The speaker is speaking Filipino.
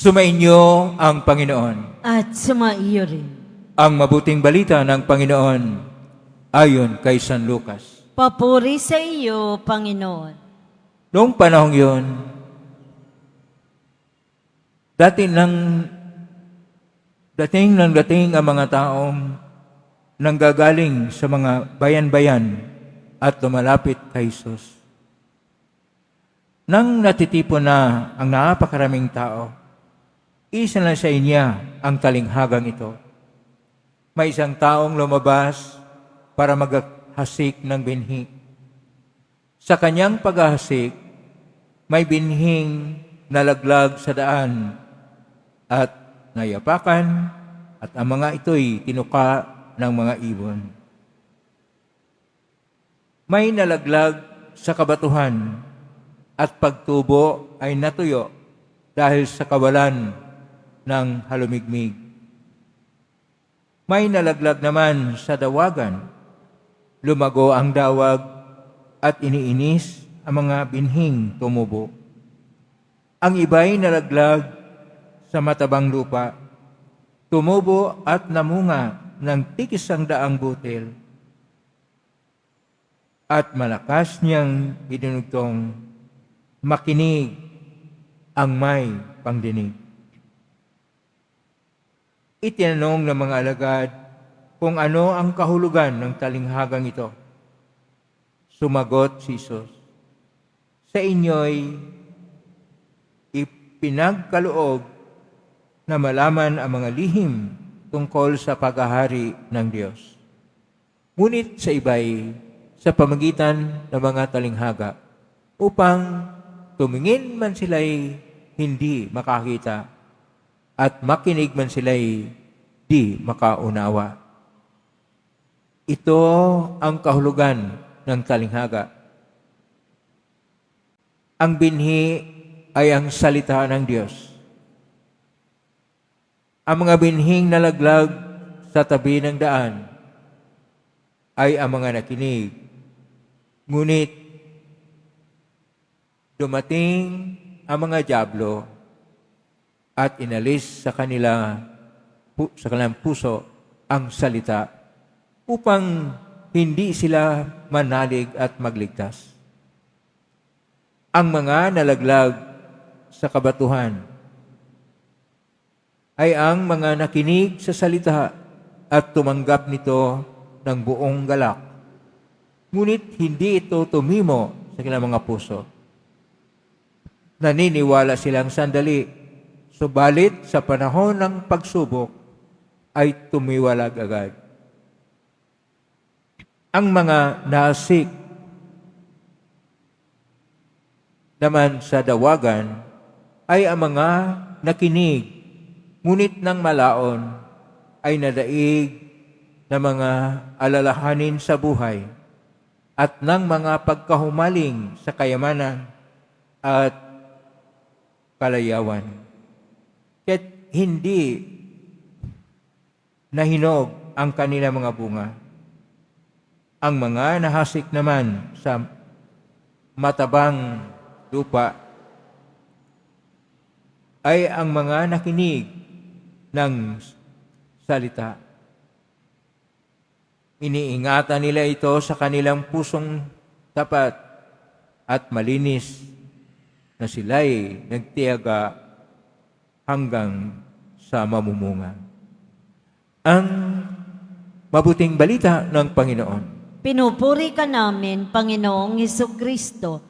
Sumainyo ang Panginoon. at sumaiyo rin. Ang mabuting balita ng Panginoon ayon kay San Lucas. Papuri sa iyo, Panginoon. Noong panahong yun, dati nang dating nang dating ang mga taong nanggagaling sa mga bayan-bayan at lumalapit kay Jesus. Nang natitipon na ang napakaraming tao, isa na sa inya ang talinghagang ito. May isang taong lumabas para maghasik ng binhi. Sa kanyang paghahasik, may binhing nalaglag sa daan at nayapakan at ang mga ito'y tinuka ng mga ibon. May nalaglag sa kabatuhan at pagtubo ay natuyo dahil sa kawalan ng halumigmig. May nalaglag naman sa dawagan. Lumago ang dawag at iniinis ang mga binhing tumubo. Ang iba'y nalaglag sa matabang lupa. Tumubo at namunga ng tikis ang daang butil. At malakas niyang idinugtong makinig ang may pangdinig. Itinanong ng mga alagad kung ano ang kahulugan ng talinghagang ito. Sumagot si Jesus, Sa inyo'y ipinagkaloob na malaman ang mga lihim tungkol sa paghahari ng Diyos. Ngunit sa iba'y sa pamagitan ng mga talinghaga upang tumingin man sila'y hindi makakita at makinig man sila'y di makaunawa. Ito ang kahulugan ng talinghaga. Ang binhi ay ang salita ng Diyos. Ang mga binhing nalaglag sa tabi ng daan ay ang mga nakinig. Ngunit dumating ang mga jablo at inalis sa kanila sa kanilang puso ang salita upang hindi sila manalig at magligtas. Ang mga nalaglag sa kabatuhan ay ang mga nakinig sa salita at tumanggap nito ng buong galak. Ngunit hindi ito tumimo sa kanilang mga puso. Naniniwala silang sandali, subalit sa panahon ng pagsubok ay tumiwalag agad. Ang mga nasik naman sa dawagan ay ang mga nakinig, ngunit ng malaon ay nadaig na mga alalahanin sa buhay at ng mga pagkahumaling sa kayamanan at kalayawan. Kaya't hindi nahinog ang kanilang mga bunga. Ang mga nahasik naman sa matabang lupa ay ang mga nakinig ng salita. Iniingatan nila ito sa kanilang pusong tapat at malinis na sila'y nagtiyaga hanggang sa mamumunga. Ang mabuting balita ng Panginoon. Pinupuri ka namin, Panginoong Heso Kristo.